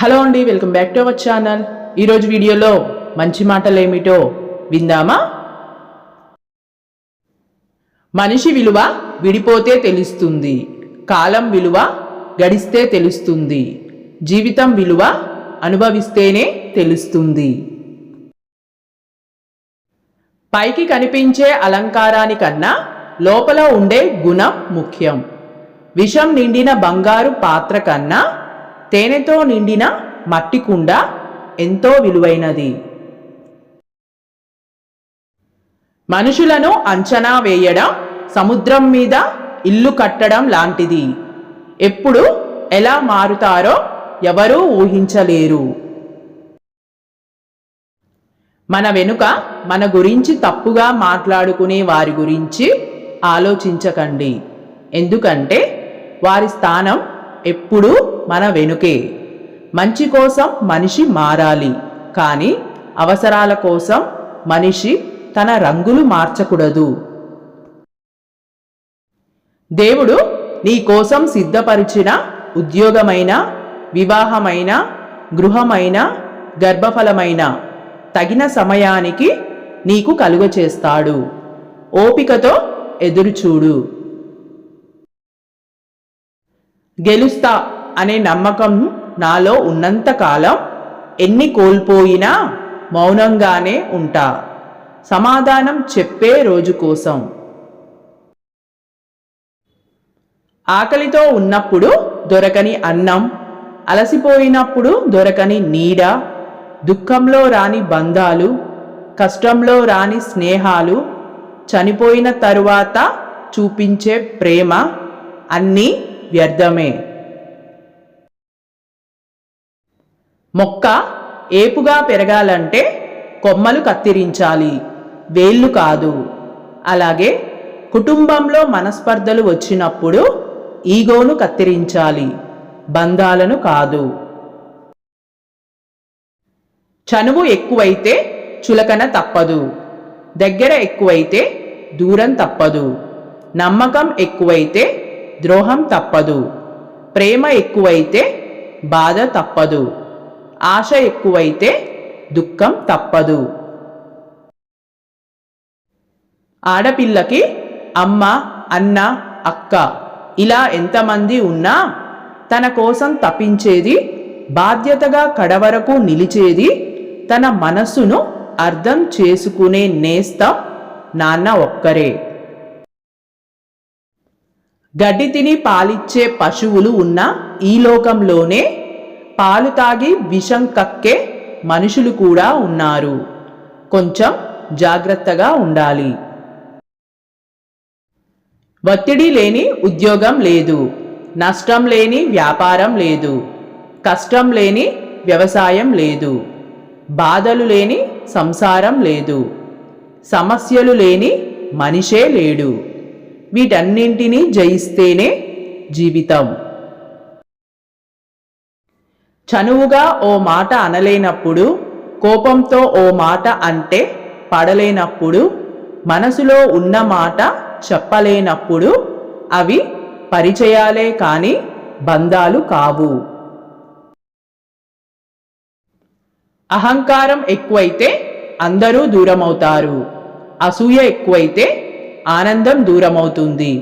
Hello అండి welcome back to our channel. ఈరోజు వీడియోలో మంచి మాటలు ఏమిటో విందామా? మనిషి విలువ విడిపోతే తెలుస్తుంది కాలం విలువ గడిస్తే తెలుస్తుంది జీవితం విలువ అనుభవిస్తేనే తెలుస్తుంది. పైకి కనిపించే అలంకారానికన్నా లోపల ఉండే గుణం ముఖ్యం. విషం నిండిన బంగారు పాత్ర కన్నా తేనెతో నిండిన మట్టి కుండ ఎంతో విలువైనది. మనుషులను అంచనా వేయడం సముద్రం మీద ఇల్లు కట్టడం లాంటిది. ఎప్పుడు ఎలా మారుతారో ఎవరూ ఊహించలేరు. మన వెనుక మన గురించి తప్పుగా మాట్లాడుకునే వారి గురించి ఆలోచించకండి. ఎందుకంటే వారి స్థానం ఎప్పుడూ మన వెనుకే. మంచి కోసం మనిషి మారాలి. కానీ అవసరాల కోసం మనిషి తన రంగులు మార్చకూడదు. దేవుడు నీ కోసం సిద్ధపరిచిన ఉద్యోగమైన వివాహమైన గృహమైన గర్భఫలమైన తగిన సమయానికి నీకు కలుగ చేస్తాడు ఓపికతో ఎదురుచూడు. గెలుస్తా అనే నమ్మకం నాలో ఉన్నంతకాలం ఎన్ని కోల్పోయినా మౌనంగానే ఉంటా. సమాధానం చెప్పే రోజు కోసం. ఆకలితో ఉన్నప్పుడు దొరకని అన్నం అలసిపోయినప్పుడు దొరకని నీడ దుఃఖంలో రాని బంధాలు కష్టంలో రాని స్నేహాలు చనిపోయిన తరువాత చూపించే ప్రేమ అన్నీ వ్యర్థమే. మొక్క ఏపుగా పెరగాలంటే కొమ్మలు కత్తిరించాలి వేళ్ళు కాదు. అలాగే కుటుంబంలో మనస్పర్ధలు వచ్చినప్పుడు ఈగోను కత్తిరించాలి బంధాలను కాదు. చనువు ఎక్కువైతే చులకన తప్పదు దగ్గర ఎక్కువైతే దూరం తప్పదు నమ్మకం ఎక్కువైతే ద్రోహం తప్పదు. ప్రేమ ఎక్కువైతే బాధ తప్పదు. ఆశ ఎక్కువైతే దుఃఖం తప్పదు. ఆడపిల్లకి అమ్మ అన్న అక్క ఇలా ఎంతమంది ఉన్నా తన కోసం తప్పించేది బాధ్యతగా కడవరకు నిలిచేది తన మనస్సును అర్థం చేసుకునే నేస్తం నాన్న ఒక్కరే. గడ్డి తిని పాలిచ్చే పశువులు ఉన్న ఈ లోకంలోనే పాలు తాగి విషం కక్కే మనుషులు కూడా ఉన్నారు. కొంచెం జాగ్రత్తగా ఉండాలి. ఒత్తిడి లేని ఉద్యోగం లేదు. నష్టం లేని వ్యాపారం లేదు. కష్టం లేని వ్యవసాయం లేదు. బాధలు లేని సంసారం లేదు. సమస్యలు లేని మనిషే లేడు. వీటన్నింటినీ జయిస్తేనే జీవితం. చనువుగా ఓ మాట అనలేనప్పుడు కోపంతో ఓ మాట అంటే పడలేనప్పుడు మనసులో ఉన్న మాట చెప్పలేనప్పుడు అవి పరిచయాలే కాని బంధాలు కావు. అహంకారం ఎక్కువైతే అందరూ దూరమవుతారు. అసూయ ఎక్కువైతే ఆనందం దూరమవుతుంది.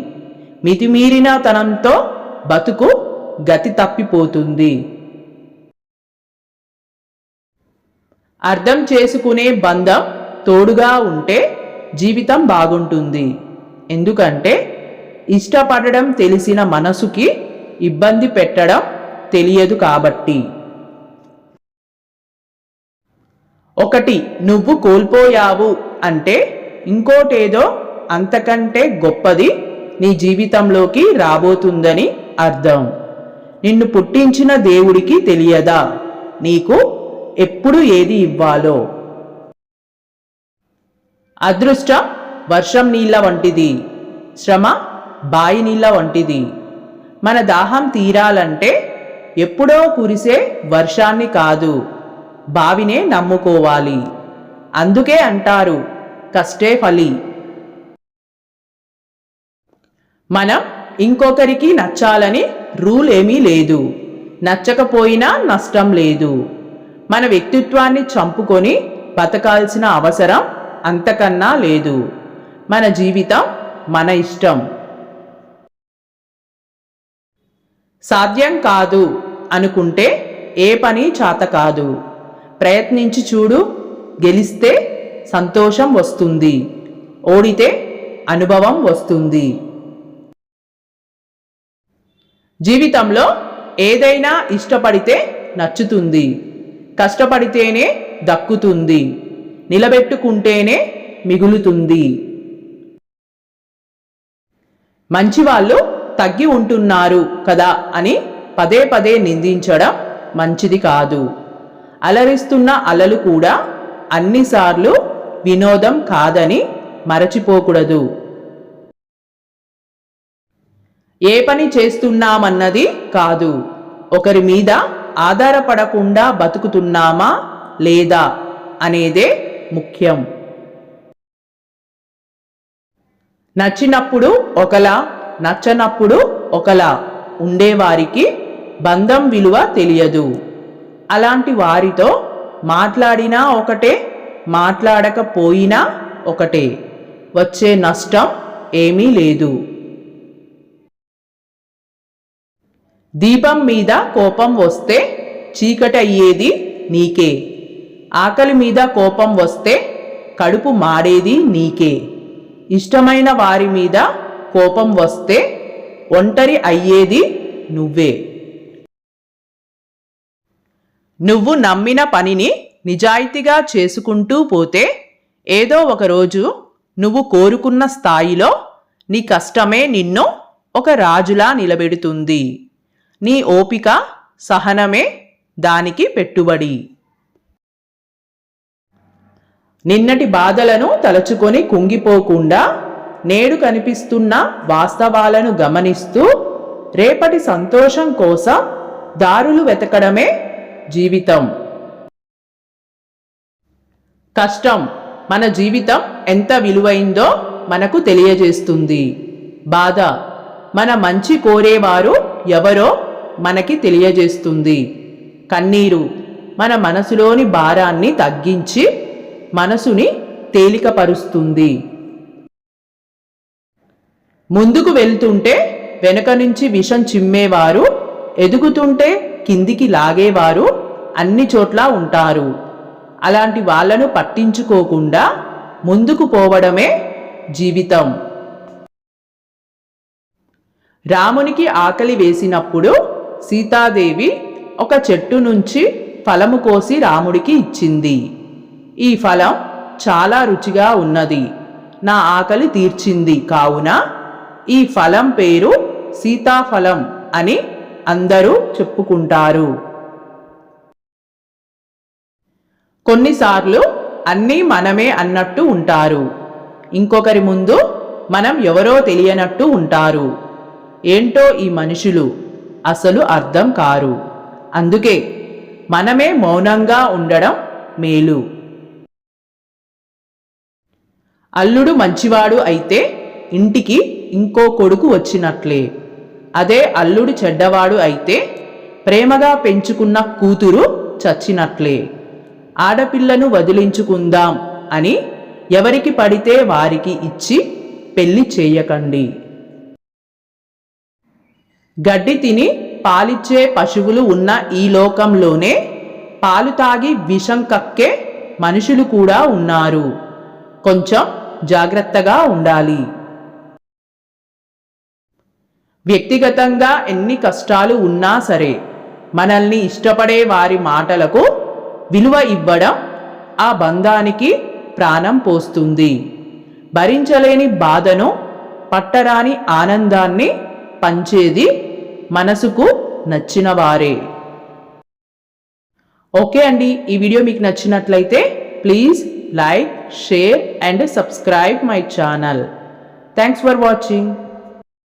మితిమీరిన తనంతో బతుకు గతి తప్పిపోతుంది. అర్థం చేసుకునే బంధం తోడుగా ఉంటే జీవితం బాగుంటుంది. ఎందుకంటే ఇష్టపడడం తెలిసిన మనసుకి ఇబ్బంది పెట్టడం తెలియదు కాబట్టి. ఒకటి నువ్వు కోల్పోయావు అంటే ఇంకోటేదో అంతకంటే గొప్పది నీ జీవితంలోకి రాబోతుందని అర్థం. నిన్ను పుట్టించిన దేవుడికి తెలియదా? నీకు ఎప్పుడు ఏది ఇవ్వాలో? అదృష్టం వర్షం నీళ్ళ వంటిది శ్రమ బాయి నీళ్ళ వంటిది. మన దాహం తీరాలంటే ఎప్పుడో కురిసే వర్షాన్ని కాదు బావినే నమ్ముకోవాలి. అందుకే అంటారు కష్టే ఫలి. మనం ఇంకొకరికి నచ్చాలని రూల్ ఏమీ లేదు. నచ్చకపోయినా నష్టం లేదు. మన వ్యక్తిత్వాన్ని చంపుకొని బతకాల్సిన అవసరం అంతకన్నా లేదు. మన జీవితం మన ఇష్టం. సాధ్యం కాదు అనుకుంటే ఏ పని చాత కాదు. ప్రయత్నించి చూడు గెలిస్తే సంతోషం వస్తుంది. ఓడితే అనుభవం వస్తుంది. జీవితంలో ఏదైనా ఇష్టపడితే నచ్చుతుంది. కష్టపడితేనే దక్కుతుంది. నిలబెట్టుకుంటేనే మిగులుతుంది. మంచివాళ్ళు తగ్గి ఉంటున్నారు కదా అని పదే పదే నిందించడం మంచిది కాదు. అలరిస్తున్న అలలు కూడా అన్నిసార్లు వినోదం కాదని మరచిపోకూడదు. ఏ పని చేస్తున్నామన్నది కాదు. ఒకరి మీద ఆధారపడకుండా బతుకుతున్నామా లేదా అనేదే ముఖ్యం. నచ్చినప్పుడు ఒకలా నచ్చనప్పుడు ఒకలా ఉండేవారికి బంధం విలువ తెలియదు. అలాంటి వారితో మాట్లాడినా ఒకటే మాట్లాడకపోయినా ఒకటే. వచ్చే నష్టం ఏమీ లేదు. దీపం మీద కోపం వస్తే చీకటి అయ్యేది నీకే. ఆకలి మీద కోపం వస్తే కడుపు మాడేది నీకే. ఇష్టమైన వారి మీద కోపం వస్తే ఒంటరి అయ్యేది నువ్వే. నువ్వు నమ్మిన పనిని నిజాయితీగా చేసుకుంటూ పోతే ఏదో ఒకరోజు నువ్వు కోరుకున్న స్థాయిలో నీ కష్టమే నిన్ను ఒక రాజులా నిలబెడుతుంది. నీ ఓపిక సహనమే దానికి పెట్టుబడి. నిన్నటి బాధలను తలచుకొని కుంగిపోకుండా నేడు కనిపిస్తున్న వాస్తవాలను గమనిస్తూ రేపటి సంతోషం కోసం దారులు వెతకడమే జీవితం. కష్టం మన జీవితం ఎంత విలువైందో మనకు తెలియజేస్తుంది. బాధ మన మంచి కోరేవారు ఎవరో మనకి తెలియజేస్తుంది. కన్నీరు మన మనసులోని భారాన్ని తగ్గించి మనసుని తేలికపరుస్తుంది. ముందుకు వెళ్తుంటే వెనుక నుంచి విషం చిమ్మేవారు ఎదుగుతుంటే కిందికి లాగేవారు అన్ని చోట్ల ఉంటారు. అలాంటి వాళ్ళను పట్టించుకోకుండా ముందుకు పోవడమే జీవితం. రామునికి ఆకలి వేసినప్పుడు సీతాదేవి ఒక చెట్టు నుంచి ఫలము కోసి రాముడికి ఇచ్చింది. ఈ ఫలం చాలా రుచిగా ఉన్నది. నా ఆకలి తీర్చింది కావున ఈ ఫలం పేరు సీతాఫలం అని అందరూ చెప్పుకుంటారు. కొన్నిసార్లు అన్నీ మనమే అన్నట్టు ఉంటారు. ఇంకొకరి ముందు మనం ఎవరో తెలియనట్టు ఉంటారు. ఏంటో ఈ మనుషులు? అసలు అర్థం కారు. అందుకే మనమే మౌనంగా ఉండడం మేలు. అల్లుడు మంచివాడు అయితే ఇంటికి ఇంకో కొడుకు వచ్చినట్లే. అదే అల్లుడు చెడ్డవాడు అయితే ప్రేమగా పెంచుకున్న కూతురు చచ్చినట్లే. ఆడపిల్లను వదిలించుకుందాం అని ఎవరికి పడితే వారికి ఇచ్చి పెళ్ళి చేయకండి. గడ్డి తిని పాలిచ్చే పశువులు ఉన్న ఈ లోకంలోనే పాలు తాగి విషం కక్కే మనుషులు కూడా ఉన్నారు. కొంచెం జాగ్రత్తగా ఉండాలి. వ్యక్తిగతంగా ఎన్ని కష్టాలు ఉన్నా సరే మనల్ని ఇష్టపడే వారి మాటలకు విలువ ఇవ్వడం ఆ బంధానికి ప్రాణం పోస్తుంది. భరించలేని బాధను పట్టరాని ఆనందాన్ని పంచేది మనసుకు నచ్చిన వారే ఓకే అండి ఈ వీడియో మీకు నచ్చినట్లయితే please like share and subscribe my channel. Thanks for watching.